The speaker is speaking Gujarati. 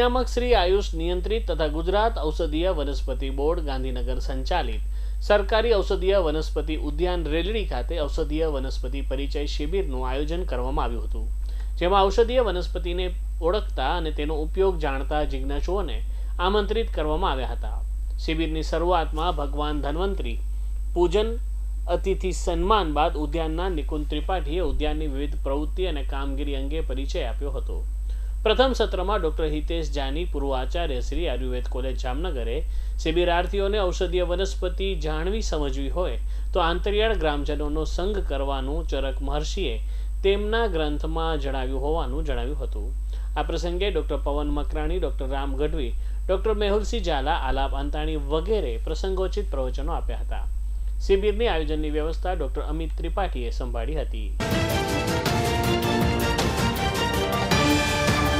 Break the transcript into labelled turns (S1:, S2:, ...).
S1: નિયામક શ્રી આયુષ નિયંત્રિત તથા ગુજરાત ઔષધીય વનસ્પતિ બોર્ડ ગાંધીનગર સંચાલિત. સરકારી ઔષધીય વનસ્પતિ ઉદ્યાન રેલડી ખાતે ઔષધીય વનસ્પતિ પરિચય શિબિરનું આયોજન કરવામાં આવ્યું હતું. જેમાં ઔષધીય વનસ્પતિને ઓળખતા અને તેનો ઉપયોગ જાણતા જિજ્ઞાસુઓને આમંત્રિત કરવામાં આવ્યા હતા. શિબિરની શરૂઆતમાં ભગવાન ધન્વંતરી પૂજન, અતિથિ સન્માન બાદ ઉદ્યાનના નિકુંજ ત્રિપાઠીએ ઉદ્યાનની વિવિધ પ્રવૃત્તિ અને કામગીરી અંગે પરિચય આપ્યો હતો. પ્રથમ સત્રમાં ડોક્ટર હિતેશ જાની પૂર્વ આચાર્ય શ્રી આયુર્વેદ કોલેજ જામનગરે શિબિરાર્થીઓને ઔષધીય વનસ્પતિ જાણવી સમજવી હોય તો આંતરિયાળ ગ્રામજનોનો સંગ કરવાનું ચરક મહર્ષિએ તેમના ગ્રંથમાં જણાવ્યું હોવાનું જણાવ્યું હતું. આ પ્રસંગે doctor Pavan Makrani, doctor Ram Gadhvi, doctor Mehulsinh Jhala, Alap Antani વગેરે પ્રસંગોચિત પ્રવચનો આપ્યા હતા. શિબિરની આયોજનની વ્યવસ્થા ડોક્ટર અમિત ત્રિપાઠીએ સંભાળી હતી.